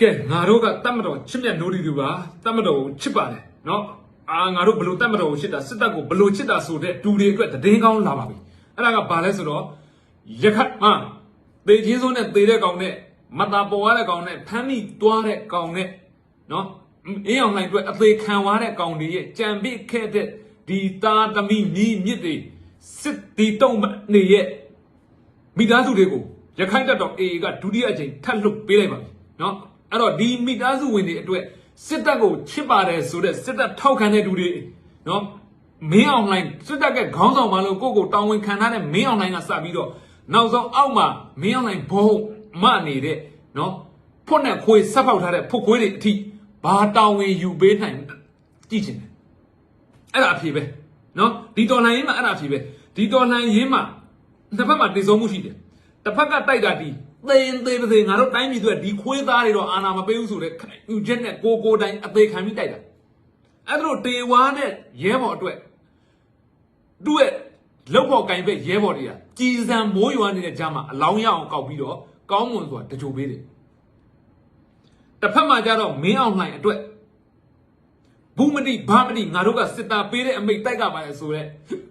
ကဲငါတို့ကတတ်မတော်ချစ်မြတ်နိုးတီသူပါတတ်မတော်ကိုချစ်ပါတယ်နော်အာငါတို့ဘလို့တတ်မတော်ကိုချစ်တာစစ်တပ်ကိုဘလို့ချစ်တာဆိုတဲ့တူတွေအတွက်တည်င်းကောင်းလာပါပြီအဲ့ဒါကဘာလဲဆိုတော့ရခတ်ဟမ်တေချင်းစုံနဲ့တေတဲ့ကောင်နဲ့မတာပေါ်ရတဲ့ကောင်နဲ့ဖမ်းမိတွားတဲ့ကောင်နဲ့နော်အင်းအောင်လှိုင်အတွက်အသေးခံွားတဲ့ကောင်တွေရဲ့ကြံပိခဲ့တဲ့ဒီသားသမီးမိမြစ်တွေစစ်ဒီတုံးနေရဲ့မိသားစုတွေကိုရခိုင်တပ်တော် AA ကဒုတိယအကြိမ်ထပ်လွတ်ပေးလိုက်ပါပြီနော် အဲ့တော့ဒီမိသားစုဝင်တွေအတွက်စစ်တပ်ကိုချစ်ပါတယ်ဆိုတဲ့စစ်တပ်ထောက်ခံတဲ့သူတွေနော်မင်းအွန်လိုင်းစစ်တပ်ကခေါင်းဆောင်မလို့ကိုကိုတောင်းဝန်ခံထားတဲ့မင်းအွန်လိုင်းကစပြီးတော့နောက်ဆုံးအောက်မှာမင်းအွန်လိုင်းဘုံမနေတဲ့နော်ဖွက်နဲ့ခွေဆက်ပေါက်ထားတဲ့ဖွက်ခွေးတွေအထိဘာတောင်းဝန်ယူပေးနိုင်ကြည့်ချင်တယ်အဲ့ဒါအဖြေပဲနော်ဒီတော်လှန်ရေးမှာအဲ့ဒါအဖြေပဲဒီတော်လှန်ရေးမှာတစ်ဖက်မှာတည်ဆုံမှုရှိတယ်တစ်ဖက်ကတိုက်တာဒီ သေရင်သေပါစေငါတို့တိုင်းပြည်သူကဒီခွေးသားတွေတော့အာနာမပေးဘူးဆိုတဲ့ယူချက်နဲ့ကိုကိုတိုင်းအသေးခံပြီးတိုက်တာအဲ့ဒါတို့တေဝါနဲ့ရဲဘော်အတွက်သူ့ရဲ့လောက်ဖို့ကင်ပဲရဲဘော်တွေကကြည်စံမိုးရွာနေတဲ့ကြားမှာအလောင်းရအောင်ကောက်ပြီးတော့ကောင်းမွန်စွာတကြိုပေးတယ်တစ်ဖက်မှာကျတော့မင်းအောင်လှိုင်အတွက်ဘူးမတိဘာမတိငါတို့ကစစ်သားပေးတဲ့အမိတ်တိုက်ကပါလေဆိုတော့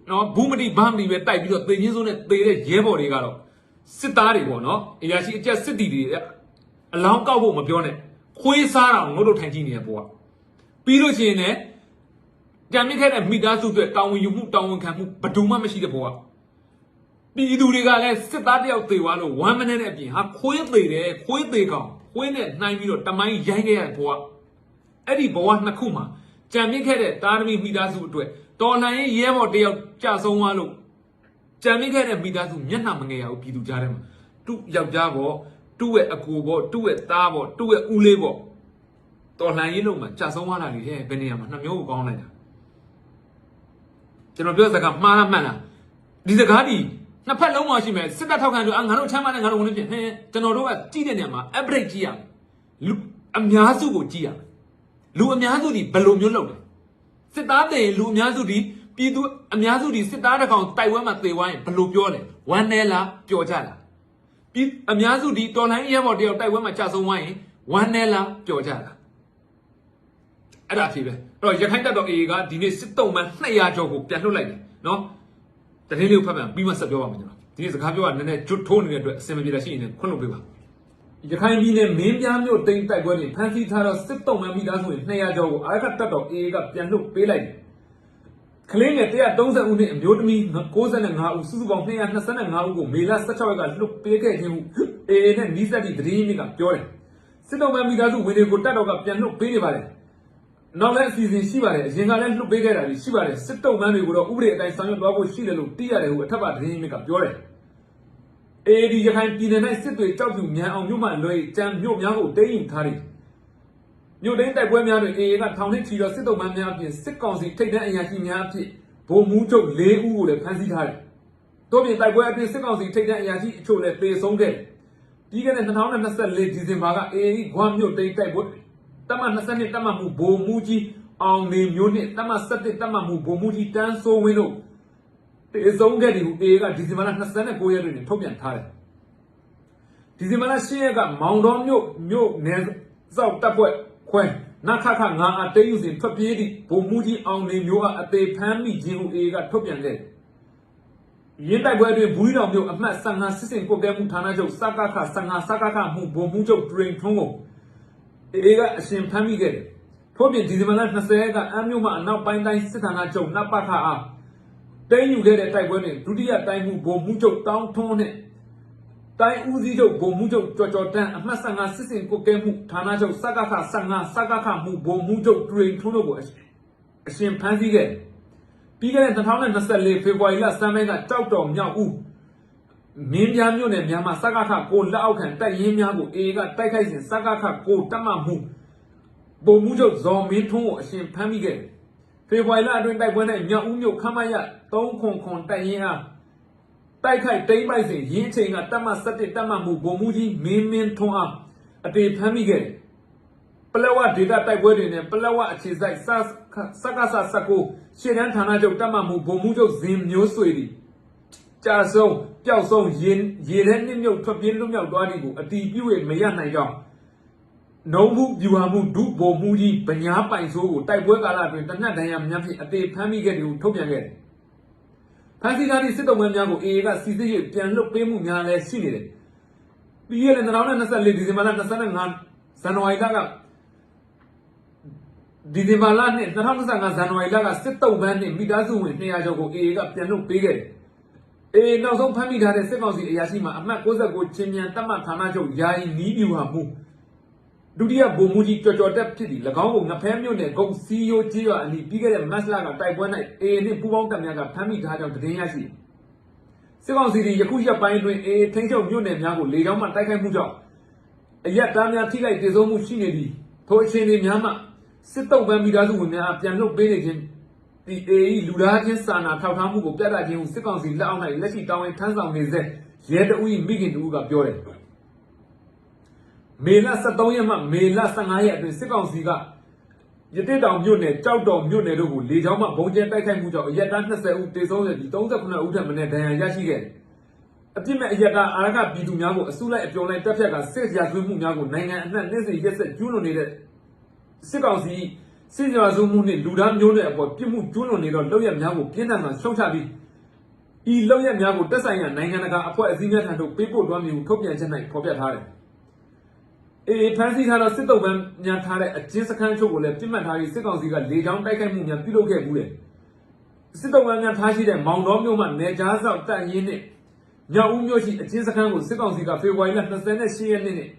နော်ဘူးမတိဘာမတိပဲတိုက်ပြီးတော့သေချင်းစိုးနဲ့သေတဲ့ရဲဘော်တွေကတော့ စစ်သားတွေပေါ့နော်အရာရှိအကျက်စစ်တီတွေအလောင်းကောက်ဖို့မပြောနဲ့ခွေးစားတာငုတ်တို့ထိုင်ကြည့်နေရပေါ့ပြီးလို့ရှိရင်လည်းကြံမိခဲ့တဲ့မိသားစုတွေတောင်းဝင်ယူမှုတောင်းဝင်ခံမှုဘယ်သူမှမရှိတဲ့ဘောကပြည်သူတွေကလည်းစစ်သားတယောက်သေသွားလို့1 minute နဲ့အပြင်ဟာခွေးသေတယ်ခွေးသေကောင်ခွေးနဲ့နှိုင်းပြီးတော့တမိုင်းရိုင်းခဲ့ရတဲ့ဘောကအဲ့ဒီဘဝနှစ်ခုမှာကြံမြင့်ခဲ့တဲ့တာသမီမိသားစုအတွက်တော်လှန်ရေးရဲဘော်တယောက်ကြာဆုံးသွားလို့ ကြံမြင့်ခဲ့တဲ့မိသားစုမျက်နှာမငယ်ရဘူးပြည်သူကြားထဲမှာသူ့ယောက်ျားပေါ့သူ့ရဲ့အကူပေါ့သူ့ရဲ့သားပေါ့သူ့ရဲ့ဦးလေးပေါ့တော်လှန်ရေးလုံးမှာကြာဆုံးသွားတာလေဟဲ့ဘယ်နေရာမှာနှစ်မျိုးကိုကောင်းလိုက်တာကျွန်တော်ပြောစကားမှားလားမှန်လားဒီစကားဒီနှစ်ဖက်လုံးမှာရှိမယ်စစ်တပ်ထောက်ခံသူအာငါတို့ချမ်းသာတဲ့ငါတို့ဝင်နေပြင်ဟဲ့ကျွန်တော်တို့ကကြည့်တဲ့နေရာမှာ upgrade ကြည့်ရမယ်လူအများစုကိုကြည့်ရမယ်လူအများစုဒီဘယ်လိုမျိုးလုပ်လဲစစ်သားတဲ့လူအများစုဒီ ပြည်သူအများစုဒီစစ်သားတစ်ကောင်တိုက်ပွဲမှာသေသွားရင်ဘယ်လိုပြောလဲဝမ်းနဲလားပျော်ကြလားပြည်အများစုဒီတော်လိုင်းရဲဘော်တယောက်တိုက်ပွဲမှာကြာဆုံးသွားရင်ဝမ်းနဲလားပျော်ကြလားအဲ့ဒါဖြစ်ပဲအဲ့တော့ရခိုင်တပ်တော် AA ကဒီနေ့စစ်တုံးမှ200ကျော်ကိုပြန်လွှတ်လိုက်တယ်နော်တတိယလေးကိုဖတ်ပြန်ပြီးမှဆက်ပြောပါမယ်ကျွန်တော်ဒီနေ့စကားပြောတာနည်းနည်းကျွတ်ထိုးနေတဲ့အတွက်အဆင်မပြေတာရှိရင်လည်းခွင့်လို့ပေးပါရခိုင်ပြည်နယ်မင်းပြားမြို့တိမ်တိုက်ပွဲတွေဖမ်းဆီးထားတော့စစ်တုံးမှမိသားစုဝင်200ကျော်ကိုအာရခတ်တပ်တော် AA ကပြန်လွှတ်ပေးလိုက်တယ်။ ကလေးငယ်130ဦးနဲ့အမျိုးသမီး65ဦးစုစုပေါင်း225ဦးကိုမေလ16ရက်ကလွှတ်ပေးခဲ့ခြင်းဟု AA နဲ့နီးစပ်သည့်သတင်းရင်းမြစ်ကပြောတယ်။စစ်တုံးမှမိသားစုဝင်တွေကိုတပ်တော်ကပြန်လွှတ်ပေးနေပါတယ်။နောက်လည်းအစီအစဉ်ရှိပါတယ်။အရင်ကလည်းလွှတ်ပေးခဲ့တာရှိပါတယ်။စစ်တုံးမှတွေကိုတော့ဥပဒေအတိုင်းဆောင်ရွက်သွားဖို့ရှိတယ်လို့သိရတယ်ဟုအထက်ပါသတင်းရင်းမြစ်ကပြောတယ်။ AD ရခိုင်ပြည်နယ်၌စစ်တွေကြောက်ဖြူမြန်အောင်မြို့မှလွဲကြံမြို့များကိုတင်းရင်ထားတယ်။ မြို့တင်းတိုက်ပွဲများတွင် AA ကထောင်နှင့်ချီသောစစ်တုံးမှများအပြင်စစ်ကောင်စီထိပ်တန်းအရာရှိများအဖြစ်ဗိုလ်မှူးချုပ်၄ဦးကိုလည်းဖမ်းဆီးထားတယ်။တို့ပြင်တိုက်ပွဲအပြင်စစ်ကောင်စီထိပ်တန်းအရာရှိအချို့လည်းသေဆုံးခဲ့တယ်။ပြီးခဲ့တဲ့2024ဒီဇင်ဘာက AA ဂွမ်မြို့တင်းတိုက်ပွဲတမန်22တမန်မှုဗိုလ်မှူးကြီးအောင်နေမျိုးနှင့်တမန်17တမန်မှုဗိုလ်မှူးကြီးတန်းစိုးဝင်းတို့တေဆုံးခဲ့တယ်ဟူ AA ကဒီဇင်ဘာလ29ရက်တွင်ထုတ်ပြန်ထားတယ်။ဒီဇင်ဘာလ10ရက်ကမောင်တော်မြို့မြို့နယ်စောက်တပ်ဖွဲ့ ခွဲနခခငါအတေးယူစဉ်ထွက်ပြေးသည့်ဗိုလ်မှူးကြီးအောင်နေမျိုးအားအသေးဖမ်းမိခြင်းဟူ AA ကထုတ်ပြန်ခဲ့တယ်။ရင်းတိုက်ပွဲအတွင်းဘူးရီတော်မြို့အမှတ်15စစ်စင်ကွပ်ကဲမှုဌာနချုပ်စကခ15စကခမှုဗိုလ်မှူးချုပ်ဒရင်ထွန်းကို AA ကအရှင်ဖမ်းမိခဲ့တယ်။ထို့ပြင်ဒီဇင်ဘာလ20ရက်ကအမ်းမြို့မှအနောက်ပိုင်းတိုင်းစစ်ဌာနချုပ်နပခအားတိန်းယူခဲ့တဲ့တိုက်ပွဲတွင်ဒုတိယတိုင်းမှုဗိုလ်မှူးချုပ်တောင်းထွန်းနှင့် တိုင်းဦးစီးချုပ်ဗိုလ်မှူးချုပ်ကျော်ကျော်တန်းအမှတ်15စစ်စင်ကုတ်ကဲမှုဌာနချုပ်စကခ15စကခမှုဗိုလ်မှူးချုပ်တွင်ထွန်းတို့ကိုအရှင်ဖမ်းဆီးခဲ့ပြီးခဲ့တဲ့2024ဖေဖော်ဝါရီလစမ်းမဲကကြောက်တော်မြောက်ဦးမင်းပြားမြို့နယ်များမှာစကခကိုလက်အောက်ခံတိုက်ရင်များကို AA ကတိုက်ခိုက်စဉ်စကခကိုတတ်မှတ်မှုဗိုလ်မှူးချုပ်ဇော်မင်းထွန်းကိုအရှင်ဖမ်းမိခဲ့တယ်ဖေဖော်ဝါရီလအတွင်းတိုက်ပွဲ၌မြောက်ဦးမြို့ခမရ3ခွန်ခွန်တိုက်ရင်အား တိုက်ခိုက်တိမ့်ပိုက်စဉ်ရင်းချိန်ကတက်မ17တက်မမှုဗိုလ်မှူးကြီးမင်းမင်းထွန်းအားအတေဖမ်းမိခဲ့တယ်ပလက်ဝဒေတာတိုက်ပွဲတွေနဲ့ပလက်ဝအခြေစိုက်စစကစစကိုရှေ့တန်းဌာနချုပ်တက်မမှုဗိုလ်မှူးချုပ်ဇင်မျိုးဆွေသည်ကြာဆုံးပျောက်ဆုံးရေရေထဲနှိမ့်မြုပ်ထွက်ပြေးလွတ်မြောက်သွားသည်ကိုအတီးပြု၍မရနိုင်ကြောင်းနှုံမှုပြူဟာမှုဒုဗိုလ်မှုကြီးဗညာပိုင်ဆိုးကိုတိုက်ပွဲကာလအတွင်းတနက်တန်ရမြတ်ဖြင့်အသေးဖမ်းမိခဲ့တယ်ကိုထုတ်ပြန်ခဲ့တယ်။ ဖမ်းဆီးထားသည့်စစ်တုံးများများကိုအေအေကစီစစ်၍ပြန်လွတ်ပေးမှုများလည်းရှိနေတယ်။ပြီးခဲ့တဲ့2024ဒီဇင်ဘာလ25ဇန်နဝါရီလကဒီဇင်ဘာလနဲ့2025ဇန်နဝါရီလကစစ်တုံးပန်းနှင့်မိသားစုဝင်200ကျော်ကိုအေအေကပြန်လွတ်ပေးခဲ့တယ်။အေးနောက်ဆုံးဖမ်းမိထားတဲ့စစ်ကောင်စီအရာရှိမှအမှတ်69ချင်းမြန်တပ်မဌာနချုပ်ယာယီနီးပြူဟာမှု ဒုတိယဗိုလ်မှူးကြီးကြော်ကြော်တက်ဖြစ်သည်၎င်းကိုငဖဲမြို့နယ်ဂုံစီယိုကြီးရွာအနီးပြီးခဲ့တဲ့မတ်လကတိုက်ပွဲ၌အေးနှင့်ပူးပေါင်းတပ်များကဖမ်းမိထားကြောင်းသတင်းရရှိစစ်ကောင်စီသည်ယခုရက်ပိုင်းတွင်အေးထိန်းချုပ်မြို့နယ်များကိုလေကြောင်းမှတိုက်ခိုက်မှုကြောင့်အရက်သားများထိခိုက်ဒေဆုံးမှုရှိနေသည်ထိုအခြေအနေများမှစစ်တုံးပန်းမိသားစုဝင်များအားပြန်လွှတ်ပေးနေခြင်းဒီအေဤလူသားချင်းစာနာထောက်ထားမှုကိုပြသခြင်းကိုစစ်ကောင်စီလက်အောက်၌လက်ရှိတောင်းရင်ထမ်းဆောင်နေစေရဲတအူးမိခင်တူကပြောတယ် မေလ23ရက်မှမေလ15ရက်အတွင်းစစ်ကောင်စီကရတိတောင်မြို့နယ်ကြောက်တော်မြို့နယ်တို့ကိုလေကြောင်းမှဘုံကျဲတိုက်ခိုက်မှုကြောင့်အရက်သား20ဦးတေဆုံးရပြီး39ဦးထပ်မံဒဏ်ရာရရှိခဲ့တယ်အပြစ်မဲ့အရက်သားအာရကပြည်သူများကိုအစုလိုက်အပြုံလိုက်တပ်ဖြတ်ကစစ်ရာဇဝတ်မှုများကိုနိုင်ငံအနှံ့နေ့စဉ်ရက်ဆက်ကျူးလွန်နေတဲ့စစ်ကောင်စီစစ်ကြွစုမှုနှင့်လူသားမျိုးနွယ်အပေါ်ပြစ်မှုကျူးလွန်နေသောလုပ်ရက်များကိုပြင်းထန်စွာရှုံချပြီးဤလုပ်ရက်များကိုတက်ဆိုင်ရာနိုင်ငံတကာအဖွဲ့အစည်းများထံသို့ပေးပို့သွားမည်ဟုထုတ်ပြန်ချက်၌ဖော်ပြထားတယ်။ အေဖန်စီထားသောစစ်တုပ်ပန်းများထားတဲ့အကျဉ်းစခန်းချုပ်ကိုလည်းပြစ်မှတ်ထားပြီးစစ်ကောင်စီကလေကြောင်းတိုက်ခိုက်မှုများပြုလုပ်ခဲ့မှုတယ်။စစ်တုပ်ပန်းများထားရှိတဲ့မောင်တော်မြို့မှနေကြားဆောက်တပ်ရင်းနှင့်မြောက်ဦးမြို့ရှိအကျဉ်းစခန်းကိုစစ်ကောင်စီကဖေဖော်ဝါရီလ28ရက်နေ့နှင့်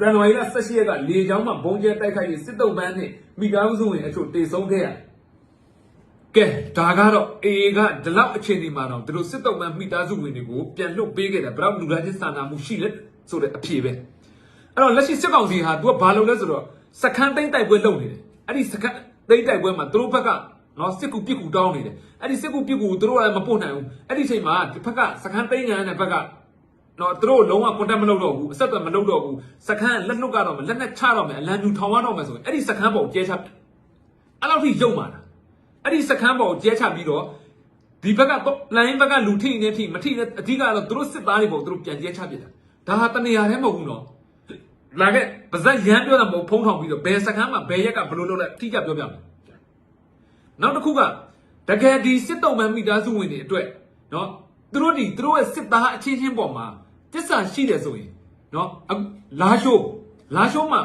ဇန်နဝါရီလ18ရက်ကလေကြောင်းမှဘုံကျဲတိုက်ခိုက်ပြီးစစ်တုံးပန်းနဲ့မိသားစုဝင်အချို့တေဆုံးခဲ့ရတယ်။ကဲဒါကတော့အေကဒီလောက်အခြေအနေမှာတော့သူတို့စစ်တုံးပန်းမိသားစုဝင်တွေကိုပြန်လွတ်ပေးခဲ့တယ်ဘယ်တော့လူသားချင်းစာနာမှုရှိလဲဆိုတဲ့အဖြေပဲ။ အဲ့တော့လက်ရှိစစ်ကောင်စီဟာသူကဘာလုပ်လဲဆိုတော့စခန်းသိမ်းတိုက်ပွဲလုပ်နေတယ်။အဲ့ဒီစခန်းသိမ်းတိုက်ပွဲမှာသူတို့ဘက်ကနော်စစ်ကူပြစ်ကူတောင်းနေတယ်။အဲ့ဒီစစ်ကူပြစ်ကူကိုသူတို့ကလည်းမပို့နိုင်ဘူး။အဲ့ဒီအချိန်မှာဒီဘက်ကစခန်းသိမ်းညာတဲ့ဘက်ကနော်သူတို့လုံးဝ contact မလုပ်တော့ဘူးအဆက်အသွယ်မလုပ်တော့ဘူးစခန်းလက်လွတ်ကတော့မယ်လက်နဲ့ချတော့မယ်အလံပြူထောင်ရတော့မယ်ဆိုရင်အဲ့ဒီစခန်းပေါ်ကိုကျဲချအဲ့လောက်ထိရုံမာတာအဲ့ဒီစခန်းပေါ်ကိုကျဲချပြီးတော့ဒီဘက်ကတော့လိုင်းဘက်ကလူထိနေထိမထိနဲ့အဓိကတော့သူတို့စစ်သားတွေပေါ့သူတို့ပြန်ကျဲချပြစ်တာဒါဟာတနေရာတည်းမဟုတ်ဘူးနော် လာခဲ့ပါဇက်ရမ်းပြောတာမဟုတ်ဖုံးထောင်ပြီးတော့ဘယ်စခန်းမှာဘယ်ရက်ကဘယ်လိုလုပ်လဲအထိကပြောပြမယ်နောက်တစ်ခုကတကယ်ဒီစစ်တုံးမှမိသားစုဝင်တွေအတွက်နော်သူတို့ဒီသူတို့ရဲ့စစ်သားအချင်းချင်းပေါ်မှာတစ္ဆာရှိတယ်ဆိုရင်နော်အခုလာရှိုးလာရှိုးမှာ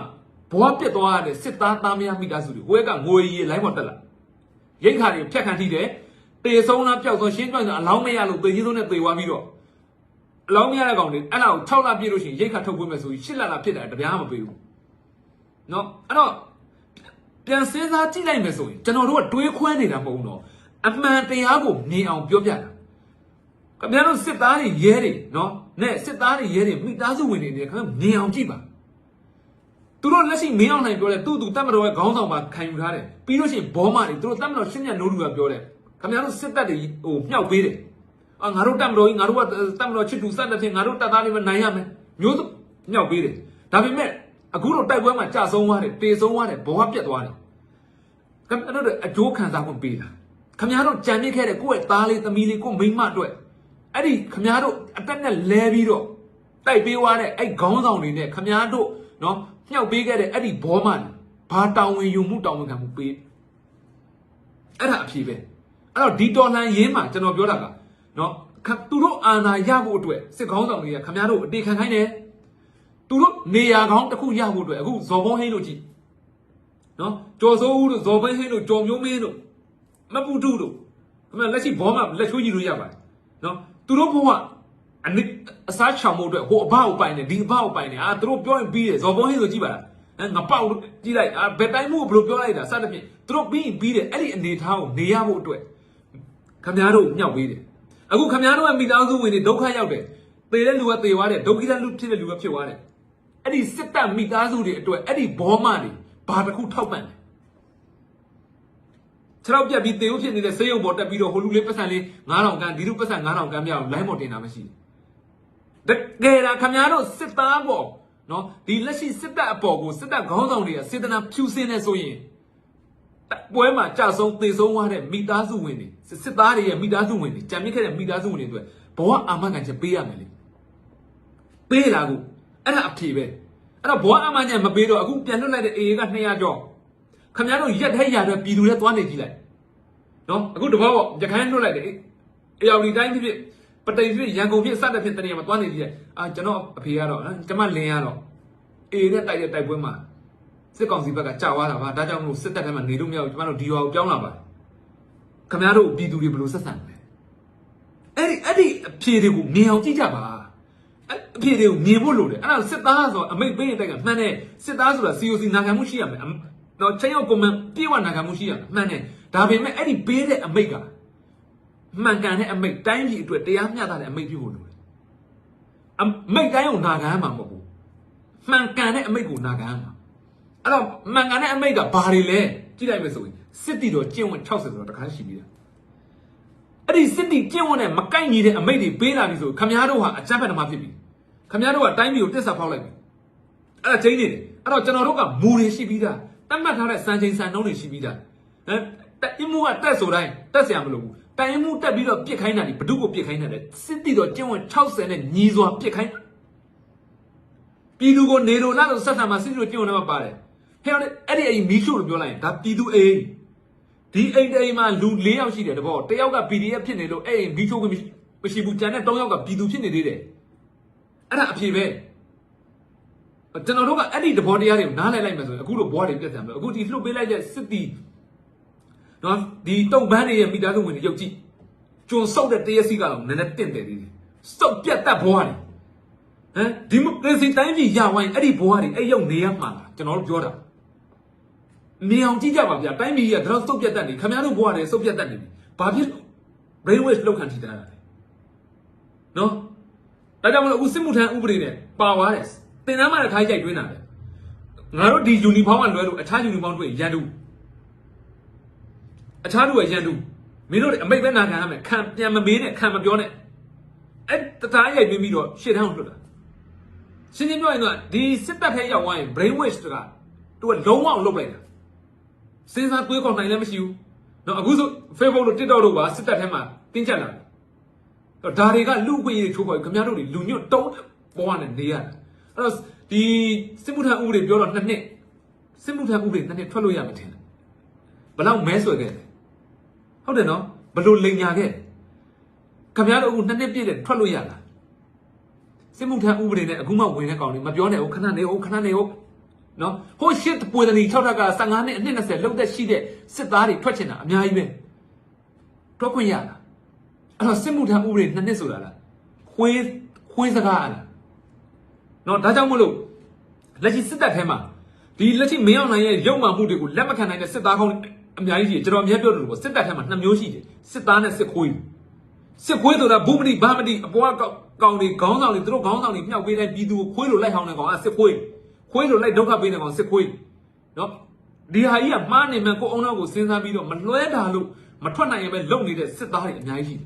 ဘဝပြတ်သွားရတဲ့စစ်သားသားမယားမိသားစုတွေဟိုဘက်ကငွေရီလိုင်းပေါ်တက်လာရိတ်ခါတွေဖြတ်ခံထိတယ်တေဆုံးလားပျောက်ဆုံးရှင်းပြတယ်အလောင်းမရလို့တေချင်းဆုံးနဲ့တေသွားပြီးတော့ အလောင်းမရတဲ့ကောင်တွေအဲ့ဒါကို6လပြည့်လို့ရှိရင်ရိတ်ခါထုတ်ပေးမယ်ဆိုရင်8လလာဖြစ်တယ်တပြားမပေးဘူးနော်အဲ့တော့ပြန်စဉ်းစားကြည့်လိုက်မယ်ဆိုရင်ကျွန်တော်တို့ကတွေးခွဲနေတာမဟုတ်ဘူးနော်အမှန်တရားကိုမြင်အောင်ပြောပြတာခင်ဗျားတို့စစ်သားတွေရဲတွေနော်နဲ့စစ်သားတွေရဲတွေမိသားစုဝင်တွေနေခင်ဗျားမြင်အောင်ကြည့်ပါသူတို့လက်ရှိမင်းအောင်နိုင်ပြောတယ်သူ့သူတတ်မတော်ရဲ့ခေါင်းဆောင်ပါခံယူထားတယ်ပြီးလို့ရှိရင်ဘောမတွေသူတို့တတ်မတော်ရှင်းညနိုးလူကပြောတယ်ခင်ဗျားတို့စစ်တပ်တွေဟိုမြှောက်ပေးတယ် အာငါတို့တတ်မတော်ကြီးငါတို့ကတတ်မတော်ချစ်သူစတဲ့ဖြင့်ငါတို့တပ်သားတွေမနိုင်ရမယ်မျိုးစုမြှောက်ပေးတယ်ဒါပေမဲ့အခုတော့တိုက်ပွဲမှာကြာဆုံးသွားတယ်တေဆုံးသွားတယ်ဘောကပြတ်သွားတယ်ခင်ဗျားတို့အကျိုးခံစားမှုပေးတာခင်ဗျားတို့ကြံမြစ်ခဲ့တဲ့ကိုယ့်ရဲ့သားလေးသမီးလေးကိုယ့်မိန်းမအတွက်အဲ့ဒီခမားတို့အတက်နဲ့လဲပြီးတော့တိုက်ပေးသွားတဲ့အဲ့ခေါင်းဆောင်တွေနဲ့ခမားတို့နော်မြှောက်ပေးခဲ့တဲ့အဲ့ဒီဘောမန်ဘာတောင်းဝင်ယူမှုတောင်းဝင်ခံမှုပေးအဲ့ဒါအဖြေပဲအဲ့တော့ဒီတော်လှန်ရေးမှာကျွန်တော်ပြောတာက နော်ခသူတို့အာဏာရဖို့အတွက်စစ်ခေါင်းဆောင်တွေကခမားတို့အတေခံခိုင်းတယ်သူတို့နေရာကောင်းတစ်ခုရဖို့အတွက်အခုဇော်ဘုံဟိန်းတို့ကြည့်နော်ကျော်စိုးဦးတို့ဇော်ဘုံဟိန်းတို့ကျော်မျိုးမင်းတို့မပူတုတို့ခမားလက်ရှိဘောမလက်ချိုးကြည့်လို့ရပါတယ်နော်သူတို့ဘဝအနစ်အစားချောင်မှုအတွက်ဟိုအဘကိုပိုင်တယ်ဒီအဘကိုပိုင်တယ်အာသူတို့ပြောရင်ပြီးတယ်ဇော်ဘုံဟင်းဆိုကြည့်ပါလားအဲငါပေါက်ကြည့်လိုက်အာဘယ်တိုင်းမှုကိုဘယ်လိုပြောလိုက်တာစသဖြင့်သူတို့ပြီးရင်ပြီးတယ်အဲ့ဒီအနေထားကိုနေရဖို့အတွက်ခမည်းတော်မြောက်ပေးတယ် အခုခမည်းတော်ရဲ့မိသားစုဝင်တွေဒုက္ခရောက်တယ်သေတဲ့လူကသေသွားတယ်ဒုက္ခိတလူဖြစ်တဲ့လူကဖြစ်သွားတယ်အဲ့ဒီစစ်တပ်မိသားစုတွေအတွက်အဲ့ဒီဘောမတွေဘာတစ်ခုထောက်ပံ့တယ်ခြေထောက်ပြက်ပြီးတေဦးဖြစ်နေတဲ့ဆေးရုံပေါ်တက်ပြီးတော့ဟိုလူလေးပတ်စံလေး9000ကန်ဒီလူပတ်စံ9000ကန်ပြအောင်လိုင်းပေါ်တင်တာမရှိဘူးတကယ်လားခမများတို့စစ်သားပေါ်နော်ဒီလက်ရှိစစ်တပ်အပေါ်ကိုစစ်တပ်ခေါင်းဆောင်တွေကစေတနာဖြူစင်းနေဆိုရင် တိုက်ပွဲမှာကြာဆုံးသေဆုံးသွားတဲ့မိသားစုဝင်တွေစစ်စစ်သားတွေရဲ့မိသားစုဝင်တွေကြံမြင့်ခဲ့တဲ့မိသားစုဝင်တွေအတွက်ဘဝအာမခံချက်ပေးရမယ်လေပေးလာကိုအဲ့ဒါအဖြေပဲအဲ့တော့ဘောအမညံမပေးတော့အခုပြန်လွတ်လိုက်တဲ့ AA က200ကျော်ခင်ဗျားတို့ရက်ထိုက်ရတဲ့ပြည်သူတွေသွားနေကြည့်လိုက်နော်အခုတဘောပေါ့ရခိုင်လွတ်လိုက်တယ်အေယော်ဒီတိုင်းဖြစ်ဖြစ်ပတိန်ဖြစ်ရန်ကုန်ဖြစ်စတဲ့ဖြစ်တနေရာမှာသွားနေကြည့်လိုက်အာကျွန်တော်အဖေကတော့နော်ကျွန်မလင်းရတော့ AA နဲ့တိုက်တဲ့တိုက်ပွဲမှာ စစ်ကောင်စီဘက်ကကြာသွားတာပါဒါကြောင့်မလို့စစ်တပ်ထဲမှာနေလို့မရဘူးကျွန်တော်တို့ဒီရွာကိုပြောင်းလာပါတယ်ခင်ဗျားတို့ပြည်သူတွေဘယ်လိုဆက်ဆံလဲအဲ့ဒီအဲ့ဒီအဖြေတွေကိုမြင်အောင်ကြည့်ကြပါအဲ့အဖြစ်တွေကိုမြင်ဖို့လိုတယ်အဲ့ဒါစစ်သားဆိုတော့အမိတ်ပေးတဲ့တိုက်ကမှန်တယ်စစ်သားဆိုတာ COC နာခံမှုရှိရမယ်အမတော့ချင်းရောက်ကွန်မန်ပြေဝနာခံမှုရှိရမယ်မှန်တယ်ဒါပေမဲ့အဲ့ဒီပေးတဲ့အမိတ်ကမှန်ကန်တဲ့အမိတ်တိုင်းပြည်အတွက်တရားမျှတတဲ့အမိတ်ပြုဖို့လိုတယ်အမိတ်တိုင်းကိုနာခံရမှာမဟုတ်ဘူးမှန်ကန်တဲ့အမိတ်ကိုနာခံရမှာ အဲ့တော့မှန်ကန်တဲ့အမိတ်ကဘာတွေလဲကြည့်လိုက်မယ်ဆိုရင်စစ်တီတော်ကျင့်ဝတ်60ဆိုတော့တခါရှိပြီလား အဲ့ဒီစစ်တီကျင့်ဝတ်နဲ့မကိုက်ညီတဲ့အမိတ်တွေပေးလာပြီဆိုခမည်းတော်ဟာအကြမ်းဖက်သမားဖြစ်ပြီခမည်းတော်ကတိုင်းပြည်ကိုတစ္ဆာဖောက်လိုက်ပြီအဲ့ဒါချင်းနေတယ်အဲ့တော့ကျွန်တော်တို့ကမူတွေရှိပြီးသားတတ်မှတ်ထားတဲ့စံချိန်စံနှုန်းတွေရှိပြီးသားဟမ်တက်အင်းမှုကတက်ဆိုတိုင်းတက်เสียမလို့ဘူးတိုင်မှုတက်ပြီးတော့ပြစ်ခိုင်းတာဒီဘဒုကိုပြစ်ခိုင်းတယ်စစ်တီတော့ကျင့်ဝတ်60နဲ့ညီစွာပြစ်ခိုင်းပြည်သူကိုနေလို့လားဆိုဆက်ဆံမှာစစ်တီတော့ကျင့်ဝတ်နဲ့ပါတယ် ဟဲ့အဲ့ဒီအဲ့ဒီမီးရှို့လို့ပြောလိုက်ရင်ဒါပြည်သူအိမ်ဒီအိမ်တအိမ်မှာလူ၄ယောက်ရှိတယ်တဘောတယောက်က PDF ဖြစ်နေလို့အဲ့အိမ်ဘီချိုးကမရှိမရှိဘူးကျန်တဲ့၃ယောက်ကပြည်သူဖြစ်နေသေးတယ်အဲ့ဒါအဖြေပဲကျွန်တော်တို့ကအဲ့ဒီတဘောတရားတွေကိုနားလည်လိုက်မယ်ဆိုရင်အခုလိုဘွားတွေပြတ်တယ်မယ်အခုဒီလှုပ်ပေးလိုက်တဲ့စစ်တီနော်ဒီတုံပန်းတွေရဲ့မိသားစုဝင်တွေရုပ်ကြည့်ကျွန်းဆုပ်တဲ့တရက်စီကတော့နည်းနည်းတင့်တယ်သေးတယ်စုပ်ပြတ်တတ်ဘွားတွေဟမ်ဒီမိုကရေစီတိုင်းပြည်ရဝိုင်းအဲ့ဒီဘွားတွေအဲ့ရုပ်နေရမှာလားကျွန်တော်တို့ပြောတာ နေအောင်ကြည့်ကြပါဗျာတိုင်းပြည်ကြီးကတော့စုပ်ပြတ်တတ်နေခင်ဗျားတို့ဘဝတည်းစုပ်ပြတ်တတ်နေပြီဘာဖြစ်လို့ brain waste လောက်ခံထိတာလဲနော်ဒါကြောင့်မလို့အခုစစ်မှုထမ်းဥပဒေနဲ့ပါသွားတယ်တင်တန်းမှတစ်ခါရိုက်တွင်းတာလေငါတို့ဒီယူနီဖောင်းကလွဲလို့အခြားယူနီဖောင်းတွေရန်တူအခြားသူကရန်တူမင်းတို့တွေအမိတ်ပဲနာခံရမယ်ခံပြန်မမေးနဲ့ခံမပြောနဲ့အဲ့တသားရိုက်ပြီးပြီးတော့ရှေ့တန်းကိုလွတ်တာရှင်းရှင်းပြောရင်တော့ဒီစစ်တပ်ထဲရောက်သွားရင် brain waste ကသူကလုံးဝအောင်လုပ်လိုက်တာ စဉ်းစားတွေးခေါ်နိုင်လည်းမရှိဘူး။နော်အခုဆို Facebook တို့ TikTok တို့ပါစစ်တပ်ထဲမှာတင်းကျပ်လာတယ်။တော့ဒါတွေကလူ့အခွင့်အရေးချိုးဖောက်ခင်ဗျားတို့တွေလူညွတ်တုံးပေါ်ကနေနေရတယ်။အဲ့တော့ဒီစစ်မှုထမ်းဥပဒေပြောတော့နှစ်နှစ်စစ်မှုထမ်းဥပဒေနှစ်နှစ်ထွက်လို့ရမှာထင်တယ်။ဘလောက်မဲဆွဲခဲ့လဲ။ဟုတ်တယ်နော်ဘလို့လိန်ညာခဲ့ခင်ဗျားတို့အခုနှစ်နှစ်ပြည့်တယ်ထွက်လို့ရလား။စစ်မှုထမ်းဥပဒေနဲ့အခုမှဝင်တဲ့ကောင်တွေမပြောနဲ့ဟုတ်ခဏနေဟုတ်ခဏနေဟုတ် နော်ဟိုရှစ်ပွေတနီ6ထပ်က15နှစ်အနှစ်20လောက်သက်ရှိတဲ့စစ်သားတွေထွက်ချင်တာအများကြီးပဲထွက်ခွင့်ရလားအဲ့တော့စစ်မှုထမ်းဥပဒေနှစ်နှစ်ဆိုတာလားခွေးခွေးစကားအလားနော်ဒါကြောင့်မလို့လက်ရှိစစ်တပ်ထဲမှာဒီလက်ရှိမင်းအောင်နိုင်ရဲ့ရုံမှမှုတွေကိုလက်မခံနိုင်တဲ့စစ်သားကောင်းအများကြီးရှိတယ်ကျွန်တော်အများပြောတယ်လို့ပေါ့စစ်တပ်ထဲမှာနှစ်မျိုးရှိတယ်စစ်သားနဲ့စစ်ခွေးစစ်ခွေးဆိုတာဘူမတိဘာမတိအပေါ်ကကောင်တွေခေါင်းဆောင်တွေသူတို့ခေါင်းဆောင်တွေမြောက်ပေးတိုင်းပြည်သူကိုခွေးလိုလိုက်ဟောင်းနေကောင်ကစစ်ခွေး ခွေးလိုလိုက်ဒုက္ခပေးနေကောင်စစ်ခွေးနော်ဒီဟာကြီးကမှားနေမှကိုအောင်တော့ကိုစဉ်းစားပြီးတော့မလွဲတာလို့မထွက်နိုင်ရင်ပဲလုံနေတဲ့စစ်သားတွေအများကြီးရှိတယ်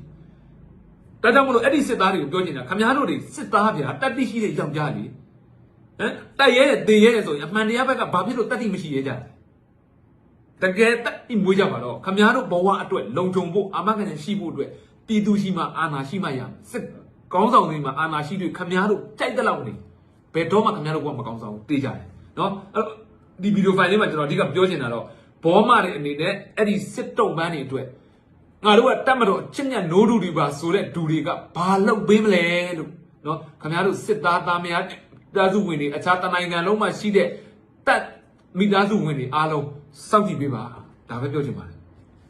ဒါကြောင့်မလို့အဲ့ဒီစစ်သားတွေကိုပြောချင်တာခမားတို့တွေစစ်သားဗျာတတ်တိရှိတဲ့ယောက်ျားလေဟမ်တိုက်ရဲတဲ့တေရဲတဲ့ဆိုရင်အမှန်တရားဘက်ကဘာဖြစ်လို့တတ်တိမရှိရဲကြလဲတကယ်တက်အိမွေးကြပါတော့ခမားတို့ဘဝအတွက်လုံခြုံဖို့အာမခံရရှိဖို့အတွက်ပြည်သူရှိမှအာဏာရှိမှရစစ်ကောင်းဆောင်တွေမှာအာဏာရှိတွေခမားတို့ကြိုက်တဲ့လောက်နေ ဘယ်တော့မှခင်ဗျားတို့ကမကောင်းဆောင်ဘူးတေးကြတယ်နော်အဲ့တော့ဒီဗီဒီယိုဖိုင်လေးမှာကျွန်တော်အဓိကပြောချင်တာတော့ဘောမတွေအနေနဲ့အဲ့ဒီစစ်တုံပန်းတွေအတွက်ငါတို့ကတတ်မတော့ချစ်မြတ်နိုးဒူတွေပါဆိုတဲ့ဒူတွေကဘာလုပ်ပေးမလဲလို့နော်ခင်ဗျားတို့စစ်သားသားများတာစုဝင်တွေအခြားတနိုင်ငံလုံးမှာရှိတဲ့တပ်မိသားစုဝင်တွေအားလုံးစောင့်ကြည့်ပေးပါဒါပဲပြောချင်ပါတယ်